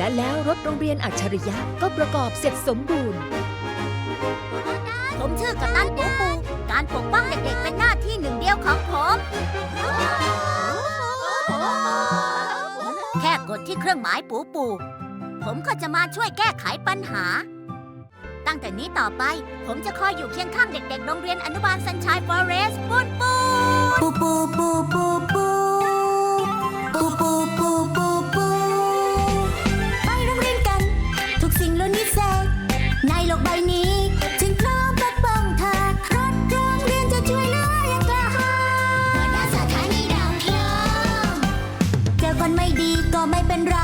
และแล้วรถโรงเรียนอัจฉริยะก็ประกอบเสร็จสมบูรณ์ ผมชื่อกัปตันปูปู การปกป้องเด็กๆ เป็นหน้าที่หนึ่งเดียวของผม แค่กดที่เครื่องหมายปูปู ผมก็จะมาช่วยแก้ไขปัญหา ตั้งแต่นี้ต่อไป ผมจะคอยอยู่เคียงข้างเด็กๆ โรงเรียนอนุบาลสันชายฟอเรสต์ปูนปูปูปูปูปูปูปูปูปูปูปู ไม่ดีก็ไม่เป็นไร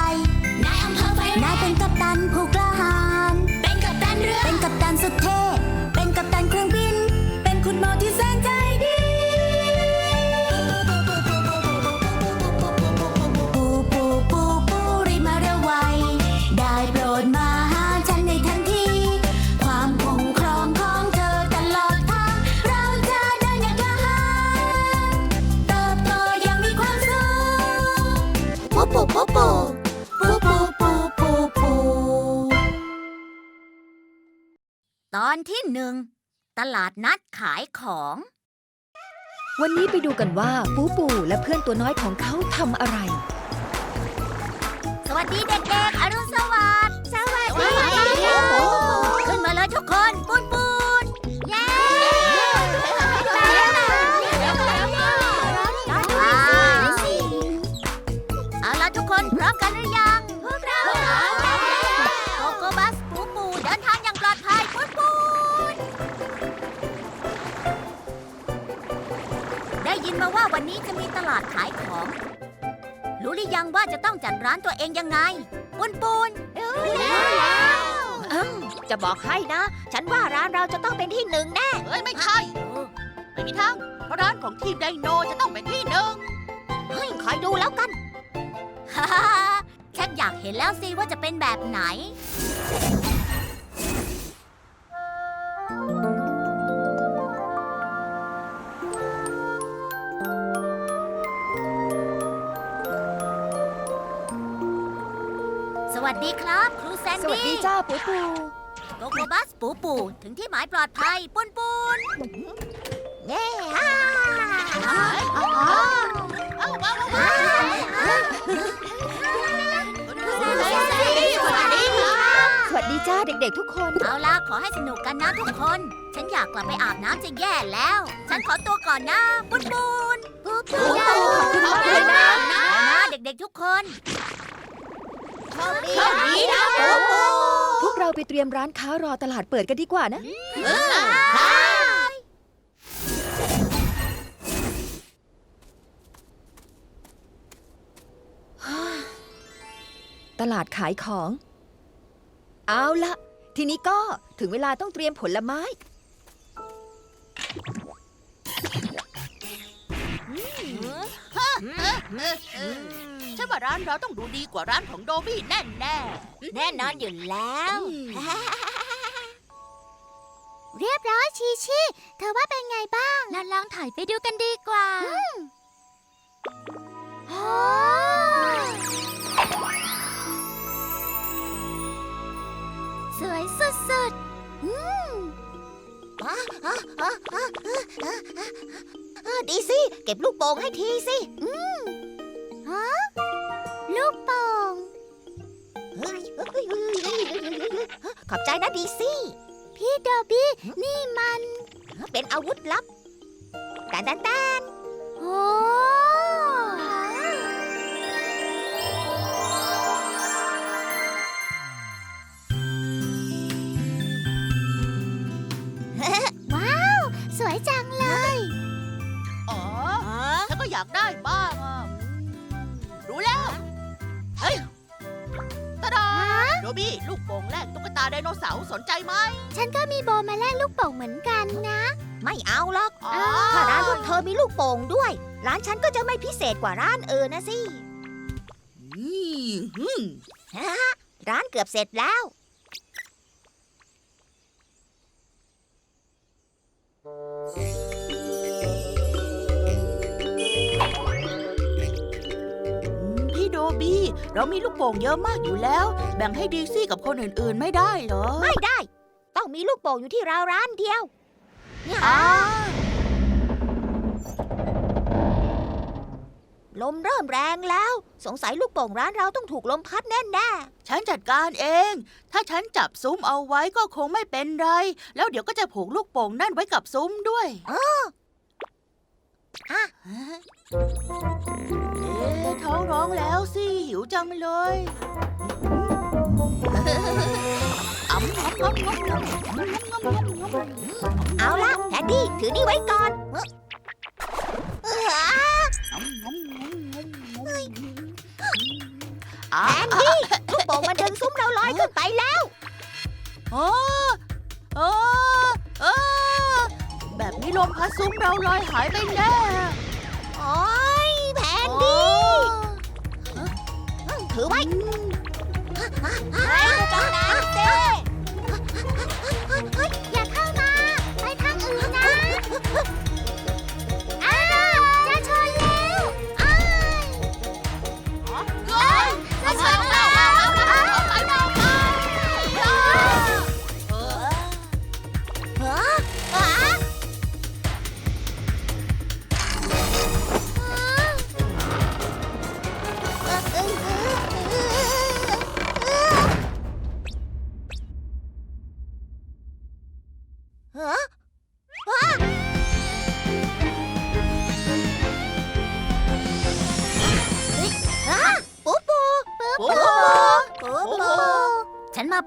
ตอนที่หนึ่งตลาดนัดขายของ วันนี้ไปดูกันว่าปูปูและเพื่อนตัวน้อยของเขาทำอะไร สวัสดีเด็กๆอรุณาดขายของ รู้หรือยังว่าจะต้องจัดร้านตัวเองยังไง ปุนปุนรู้แล้วจะบอกให้นะ ฉันว่าร้านเราจะต้องเป็นที่หนึ่งแน่เอ้ยไม่ใช่ ไม่มีทางเพราะร้านของทีมไดโนจะต้องเป็นที่หนึ่งเฮ้ยคอยดูแล้วกันฮ่าฮ่าฮ่าแค่อยากเห็นแล้วสิว่าจะเป็นแบบไหน สวัสดีครับ ครูแซนสวัสดีดี้จ้าปูปูโกโกบัสปูปูถึงที่หมายปลอดภัยปุนปุนเย้ฮ่าเอ้าว้าวว้าวว้าวสวัสดีครับสวัสดีจ้าเด็กๆทุกคน เอาล่ะ ขอให้สนุกกันนะทุกคน ฉันอยากกลับไปอาบน้ำจะแย่แล้ว ฉันขอตัวก่อนนะปุนปุนปูปูขอบคุณมากเลยนะเอานะ เด็กๆทุกคน โชคดีนะปูปูพวกเราไปเตรียมร้านค้ารอตลาดเปิดกันดีกว่านะ ตลาดขายของ เอาละทีนี้ก็ถึงเวลาต้องเตรียมผลไม้ฉัน ว่าร้านเราต้องดูดีกว่าร้านของโดบี้แน่แน่แน่นอนอยู่แล้ว เรียบร้อยชีชีเธอว่าเป็นไงบ้างเราลองถ่ายไปดูกันดีกว่าโอ้สวยสุดๆอืมดีสิ เก็บลูกโป่งให้ทีสิฮะ ลูกโป่งขอบใจนะดีสิพี่โดบี้นี่มัน เป็นอาวุธลับแตนแตนแตนโอ้ ดโนเสาร์สนใจไหม ฉันก็มีโบมาแลกลูกโป่งเหมือนกันนะ ไม่เอาหรอก อ๋อ ถ้าร้านพวกเธอมีลูกโป่งด้วย ร้านฉันก็จะไม่พิเศษกว่าร้านอื่นนะสิอืมอืมร้านเกือบเสร็จแล้วพี่ บี้ เรามีลูกโป่งเยอะมากอยู่แล้ว แบ่งให้ดีซี่กับคนอื่นๆไม่ได้เหรอ ไม่ได้ ต้องมีลูกโป่งอยู่ที่เราร้านเดียวเนี่ยอ้าลมเริ่มแรงแล้ว สงสัยลูกโป่งร้านเราต้องถูกลมพัดแน่แน่ฉันจัดการเอง ถ้าฉันจับซุ้มเอาไว้ก็คงไม่เป็นไร แล้วเดี๋ยวก็จะผูกลูกโป่งนั่นไว้กับซุ้มด้วยๆอะเอ๊ะท้องร้องแล้วสิ หิวจังเลยอำงำงำงำงำงำงำงำงำเอาละแทนดี้ถือนี่ไว้ก่อนเอออะแทนดี้ลูกโป่งมันดึงซุ้มเราลอยขึ้นไปแล้ว โอ้โอ้ ลมพัดซุ้มเราลอยหายไปแน่โอ้ยแทนดี้ถือไว้ไม่ตรงนั้นเ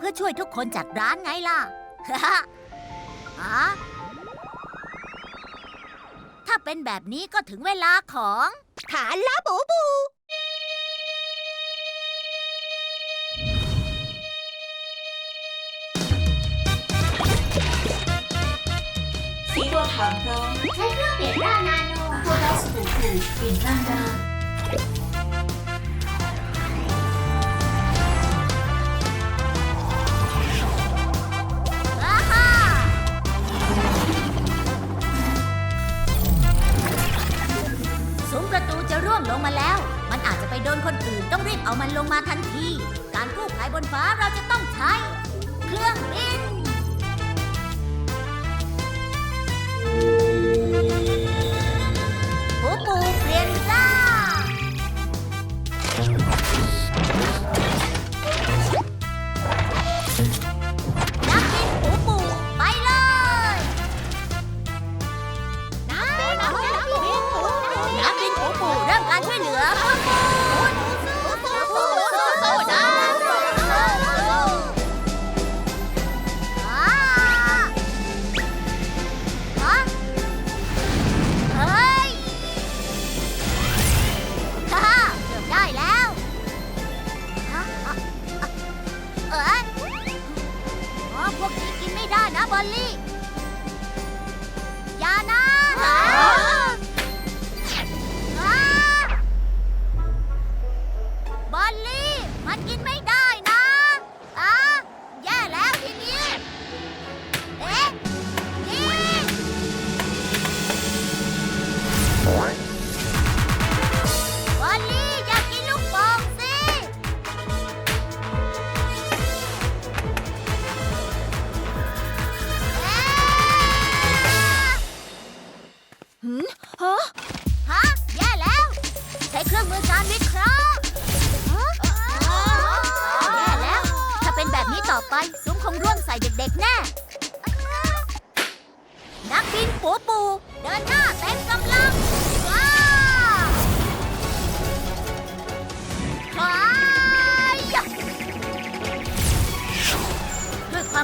ฉันมาเพื่อช่วยทุกคนจัดร้านไงล่ะ ฮะถ้าเป็นแบบนี้ก็ถึงเวลาของฐานละปูปูสีบัวขาวพร้อมใช้เครื่องเปลี่ยนร่างนาโนตัวเราสบู่คือเปลี่ยนร่างได้อา ประตูจะร่วงลงมาแล้ว มันอาจจะไปโดนคนอื่นต้องรีบเอามันลงมาทันที การกู้ภัยบนฟ้าเราจะต้องใช้ เครื่องบิน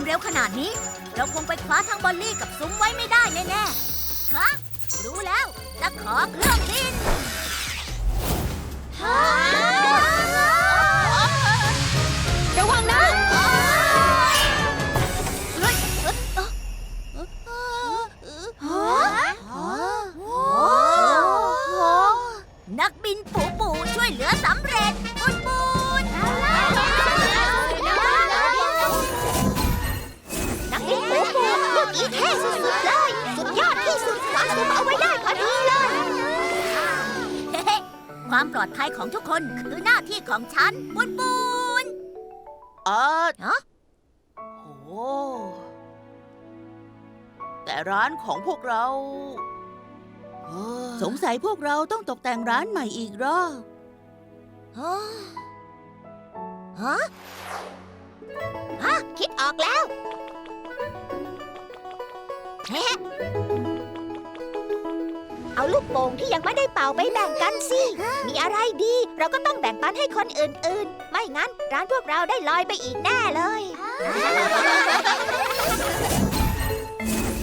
เร็วขนาดนี้ เราคงไปคว้าทั้งบอลลี่กับซุ้มไว้ไม่ได้แน่ๆฮะรู้แล้ว จะขอเครื่องบินระ ความความปลอดภัยของทุกคนคือหน้าที่ของฉันปุนปุนเออฮะโอ้โหแต่ร้านของพวกเราเอ้อสงสัยพวกเราต้องตกแต่งร้านใหม่อีกรอบฮะฮะฮะคิดออกแล้วเฮ้ เอาลูกโป่งที่ยังไม่ได้เป่าไปแบ่งกันสิ มีอะไรดี เราก็ต้องแบ่งปันให้คนอื่นๆ ไม่งั้นร้านพวกเราได้ลอยไปอีกแน่เลย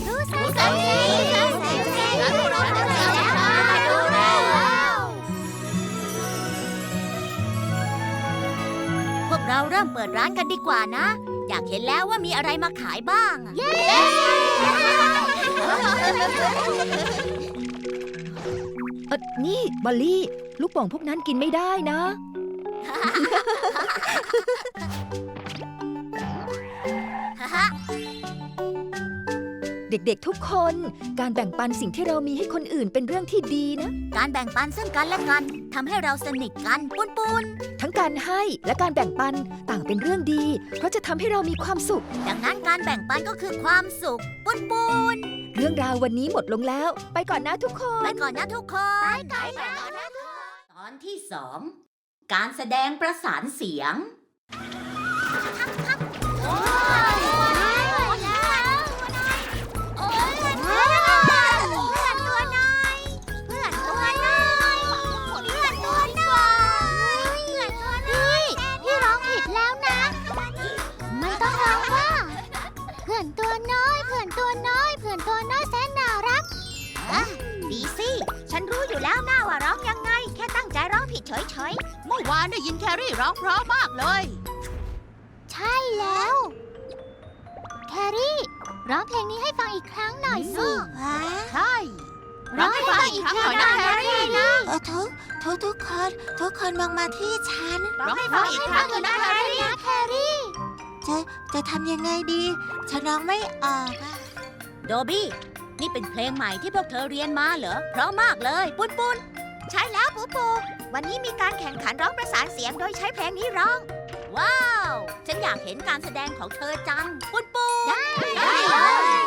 ดูแสงสีดูแสงสีร้านพวกเราจะแล้วมาดูแล้วพวกเราเริ่มเปิดร้านกันดีกว่านะ อยากเห็นแล้วว่ามีอะไรมาขายบ้างอะเออนี่บอลลี่ ลูกโป่งพวกนั้นกินไม่ได้นะฮ่าฮ่าเด็กๆทุกคน การแบ่งปันสิ่งที่เรามีให้คนอื่นเป็นเรื่องที่ดีนะ การแบ่งปันซึ่งกันและกันทำให้เราสนิทกันปุนปุนทั้งการให้และการแบ่งปันต่างเป็นเรื่องดี เพราะจะทำให้เรามีความสุขดังนั้นการแบ่งปันก็คือความสุขปุนปุนเรื่องราววันนี้หมดลงแล้ว ไปก่อนนะทุกคน ไปก่อนนะทุกคนไปก่อนนะตอนที่สองการแสดงประสานเสียงพี่ ตัวน้อยเพื่อนตัวน้อยแสนน่ารักดีสิ ฉันรู้อยู่แล้วนะว่าร้องยังไง แค่ตั้งใจร้องผิดเฉยเมื่อวานได้ยินแครี่ร้องเพราะมากเลย ๆ ใช่แล้ว แครี่ ร้องเพลงนี้ให้ฟังอีกครั้งหน่อยสิ ใช่ ร้องให้ฟังอีกครั้งหน่อยนะแครี่เออทุกทุกทุกคนทุกคนมองมาที่ฉัน ร้องให้ฟังอีกครั้งหนึ่งนะแครี่แครี่จะจะทำยังไงดี ฉันร้องไม่ออกอะ โดบี้ นี่เป็นเพลงใหม่ที่พวกเธอเรียนมาเหรอ เพราะมากเลย ปุนปุนใช่แล้วปูปู วันนี้มีการแข่งขันร้องประสานเสียงโดยใช้เพลงนี้ร้อง ว้าว ฉันอยากเห็นการแสดงของเธอจัง ปุนปุนได้เลย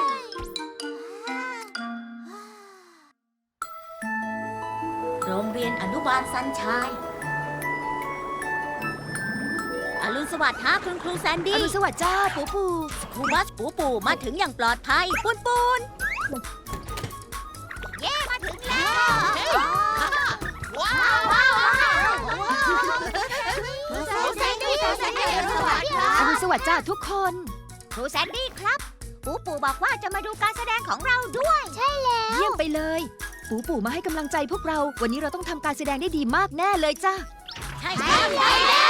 โรงเรียนอนุบาลสันชาย อรุณสวัสดิ์ฮะคุณครูแซนอดี้รุณสวัสดิ์จ้าปูปูครูบัสปูปูมาถึงอย่างปลอดภัยปุนปุนมาถึงแล้วว้าวว้าวครูแซนดี้ครูแซนดี้สวัสดีคอรับรุณสวัสดิ์จ้าทุกคนครูแซนดี้ครับ ปูปูบอกว่าจะมาดูการแสดงของเราด้วย ใช่แล้ว เยี่ยมไปเลย ปูปูมาให้กำลังใจพวกเรา วันนี้เราต้องทำการแสดงได้ดีมากแน่เลยจ้าใช่ใช่แล้วแล้ว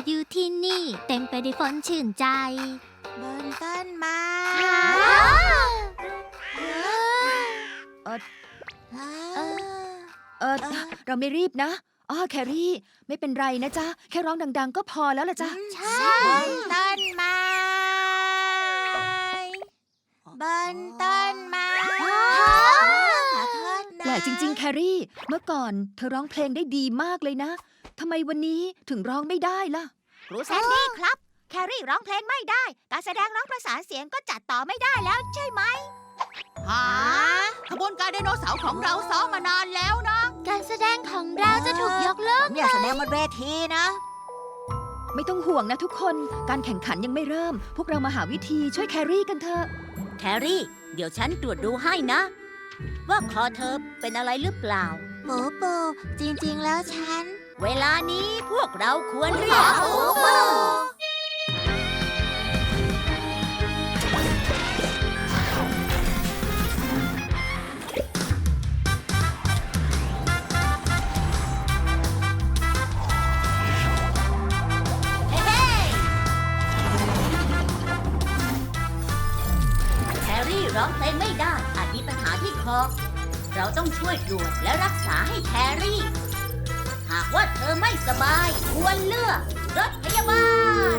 องเราอยู่ที่นี่เต็มไปด้วยฝนชื่นใจ บนต้นไม้เอ่อเออเราไม่รีบนะอ๋อแครี่ ไม่เป็นไรนะจ๊ะ แค่ร้องดัง ๆ ก็พอแล้วล่ะจ้ะใช่ บนต้นไม้ บนต้นไม้ จริง ๆ แครี่ เมื่อก่อนเธอร้องเพลงได้ดีมากเลยนะ ทำไมวันนี้ถึงร้องไม่ได้ล่ะ ครูแซนดี้ครับ แครี่ร้องเพลงไม่ได้ การแสดงร้องประสานเสียงก็จัดต่อไม่ได้แล้วใช่ไหมหาขบวนการไดโนเสาร์ของเราซ้อมมานานแล้วนะ การแสดงของเราจะถูกยกเลิกเนี่ยแสดงบนเวทีนะ ไม่ต้องห่วงนะทุกคน การแข่งขันยังไม่เริ่ม พวกเรามาหาวิธีช่วยแครี่กันเถอะ แครี่ เดี๋ยวฉันตรวจดูให้นะ ว่าคอเธอเป็นอะไรหรือเปล่าปูปูจริงๆแล้วฉัน เวลานี้พวกเราควรเรียกปูปูแค อเราต้องช่วยตรวจและรักษาให้แครี่ หากว่าเธอไม่สบายควรเลือกรถพยาบาล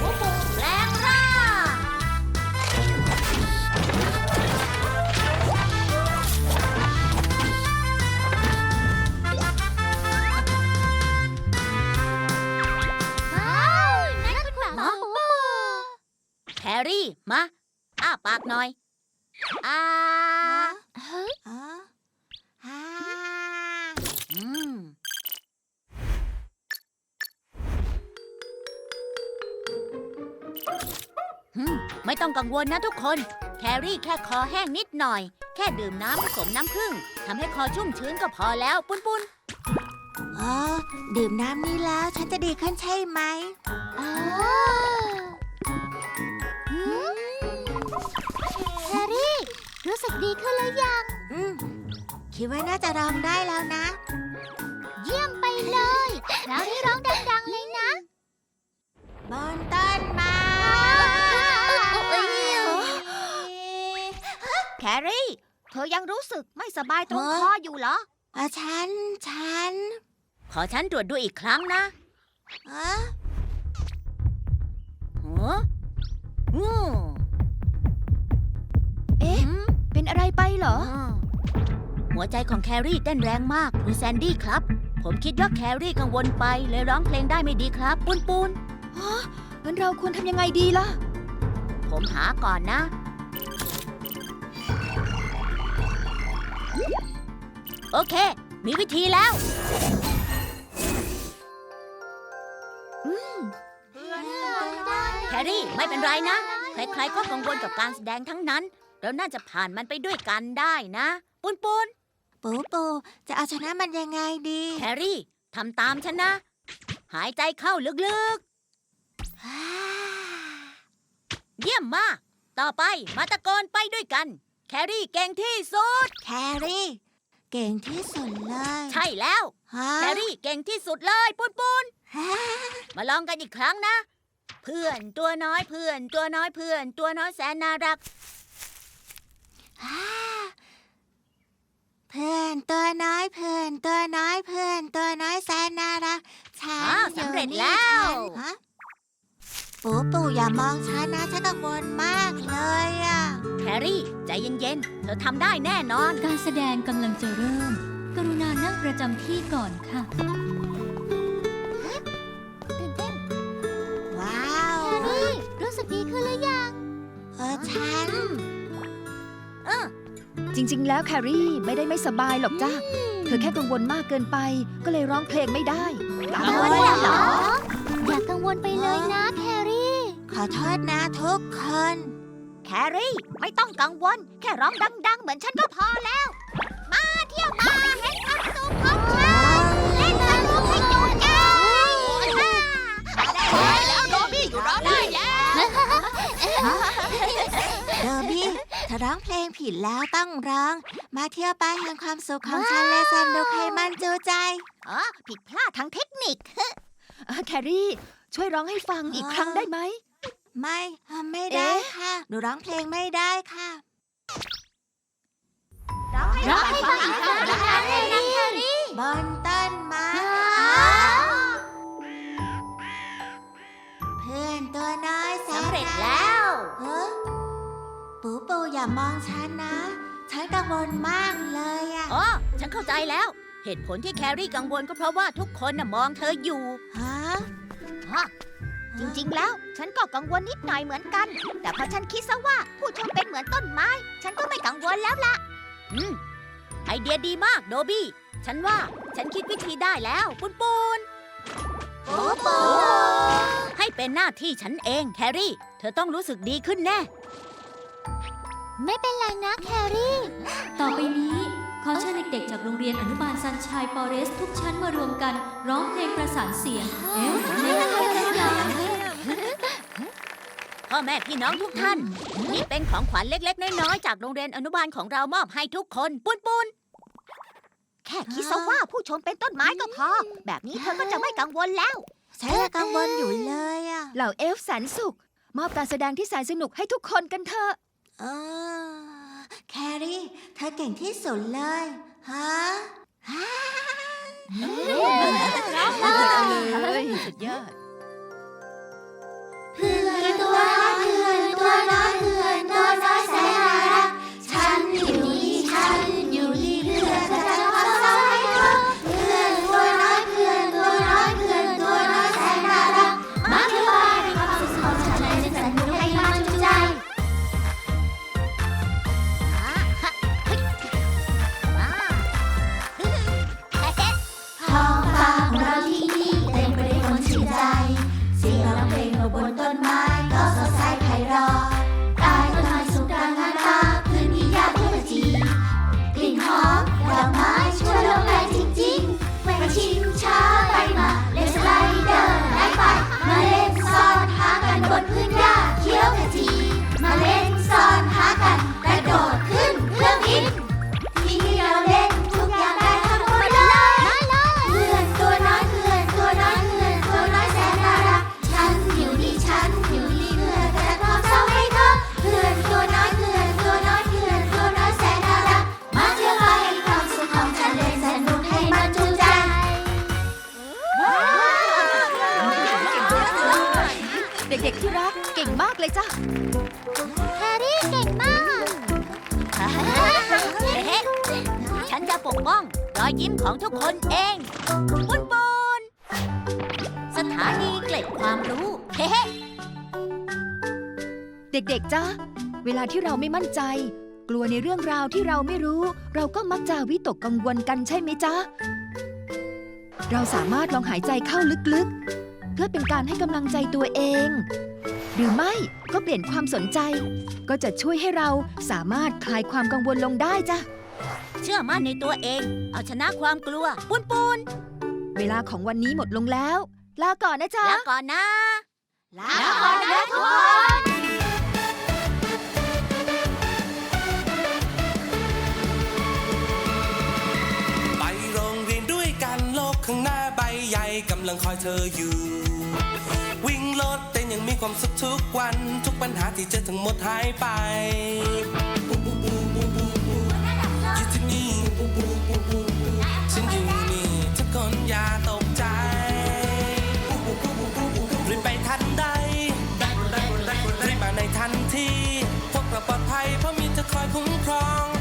ปูปูแปลงร่างว้าวนั่นคุณหมอปูปูแครี่ มา อ้าปากหน่อย อ้าเฮ้ยอืมหืมไม่ต้องกังวลนะทุกคน แครี่แค่คอแห้งนิดหน่อย แค่ดื่มน้ำผสมน้ำผึ้งทำให้คอชุ่มชื้นก็พอแล้วปุ้นปุ้นอ๋อ ดื่มน้ำนี้แล้วฉันจะดีขึ้นใช่ไหม อ๋อ สึกดีขึ้นแล้วยัง อืม คิดว่าน่าจะร้องได้แล้วนะ เยี่ยมไปเลยเราได้ร้องดังๆเลยนะบนต้นไม้แครี่ เธอยังรู้สึกไม่สบายตรงคออยู่เหรอ อะฉัน ฉัน ขอฉันตรวจดูอีกครั้งนะอ๋อหัว เหรออ๋อหัวใจของแครี่เต้นแรงมากคุณแซนดี้ครับ ผมคิดว่าแครี่กังวลไปเลยร้องเพลงได้ไม่ดีครับปุนปุนงั้นเราควรทำยังไงดีล่ะ ผมหาก่อนนะ โอเค มีวิธีแล้วแครี่ไม่เป็นไรนะ ใครๆก็กังวลกับการแสดงทั้งนั้น เราน่าจะผ่านมันไปด้วยกันได้นะ ปุนปุนปูปูจะเอาชนะมันยังไงดี แครี่ทำตามฉันนะ หายใจเข้าลึกๆ เยี่ยมมาก ต่อไปมาตะโกนไปด้วยกัน แครี่เก่งที่สุด แครี่ เก่งที่สุดเลยใช่แล้ว ฮะแครี่เก่งที่สุดเลยปุนปุนฮะมาลองกันอีกครั้งนะ เพื่อนตัวน้อยเพื่อนตัวน้อยเพื่อน ตัวน้อยแสนน่ารักฮ่า เพื่อนตัวน้อยเพื่อนตัวน้อยเพื่อนตัวน้อยแสนน่ารักฉันอ้าวอยู่สำเร็จนี่แล้ว ฉันฮะปูปูอย่ามองฉันนะฉันกังวลมากเลยอะ แครี่ใจเย็นๆ เธอทำได้แน่นอน การแสดงกำลังจะเริ่ม กรุณานั่งประจำที่ก่อนค่ะ ตื่นเต้นว้าวแฮร์รี่ รู้สึกดีขึ้นหรือยัง เออฉัน จริง ๆ แล้วแครี่ไม่ได้ไม่สบายหรอกจ้าเธอแค่กังวลมากเกินไป ก็เลยร้องเพลงไม่ได้กังวลเหรอ อย่ากังวลไปเลยนะแครี่ ขอโทษนะทุกคน แครี่ ไม่ต้องกังวล แค่ร้องดัง ๆ เหมือนฉันก็พอแล้ว มาเที่ยวมาเห็นความสุขของฉัน เล่นสนุกให้จุใจได้แล้วโดบี้อยู่รอได้แล้วเดอร์บี้เธอร้องเพลงผิดแล้วต้องร้อง มาเที่ยวไปแห่งความสุขของฉันและสนุกให้มันจูใจอ๋อผิดพลาดทางเทคนิคอะแครี่ ช่วยร้องให้ฟังอีกครั้งได้ไหม ไม่อะไม่ได้เอ๊ะค่ะหนูร้องเพลงไม่ได้ค่ะร้องให้ฟังอีกครั้งนะแครี่บนต้นไม้เพื่อนตัวน้อยแสนสำเร็จแล้วเฮ้ ปูปูอย่ามองฉันนะ ฉันกังวลมากเลยอะอ๋อ ฉันเข้าใจแล้ว เหตุผลที่แครี่กังวลก็เพราะว่าทุกคนน่ะมองเธออยู่ฮะฮะจริงๆ แล้ว ฉันก็กังวลนิดหน่อยเหมือนกัน แต่พอฉันคิดซะว่าผู้ชมเป็นเหมือนต้นไม้ ฉันก็ไม่กังวลแล้วล่ะ อืม ไอเดียดีมากโดบี้ ฉันว่าฉันคิดวิธีได้แล้วปุนปุนปูปูให้เป็นหน้าที่ฉันเองแครี่ เธอต้องรู้สึกดีขึ้นแน่ ไม่เป็นไรนะแครี่ ต่อไปนี้ขอเชิญเด็กๆ จากโรงเรียนอนุบาลซันชัยฟอเรสทุกชั้นมารวมกัน ร้องเพลงประสานเสียงเอ๊ะเอ๊ะเอ๊ะเอ๊ะพ่อแม่พี่น้องทุกท่าน นี่เป็นของขวัญเล็ก ๆ น้อยๆจากโรงเรียนอนุบาลของเรามอบให้ทุกคนปุนปุนแค่คิดซะว่าผู้ชมเป็นต้นไม้ก็พอ แบบนี้เธอก็จะไม่กังวลแล้วฉันยังกังวลอยู่เลยอะเหล่าเอลฟ์แสนสุข มอบการแสดงที่แสนสนุกให้ทุกคนกันเถอะ เก่งที่สุดเลยฮะเลยสุดยอด เด็ก ๆ ที่รักเก่งมากเลยจ้ะแฮร์รี่เก่งมาก ฉันจะปกป้องรอยยิ้มของทุกคนเองปุนปุนสถานีเกล็ดความรู้เฮ้เด็ก ๆ จ้ะเวลาที่เราไม่มั่นใจ กลัวในเรื่องราวที่เราไม่รู้ เราก็มักจะวิตกกังวลกันใช่ไหมจ๊ะ เราสามารถลองหายใจเข้าลึกๆ เพื่อเป็นการให้กำลังใจตัวเอง หรือไม่ก็เปลี่ยนความสนใจ ก็จะช่วยให้เราสามารถคลายความกังวลลงได้จ้ะ เชื่อมั่นในตัวเอง เอาชนะความกลัว ปุนปุนเวลาของวันนี้หมดลงแล้ว ลาก่อนนะจ๊ะ แล้วก่อนนะลาก่อนนะทุกคน ลังคอยเธออยู่ วิ่งรถเต้นยังมีความสุขทุกวัน ทุกปัญหาที่เจอทั้งหมดหายไปปูปูปูปูปูปูอยู่ที่นี่ปูปูปูปูฉันอยู่นี่ทุกคนอย่าตกใจปูปูปูปูปูปูรีบไปทันใดรีบมาในทันทีพวกเราปลอดภัยเพราะมีเธอคอยคุ้มครอง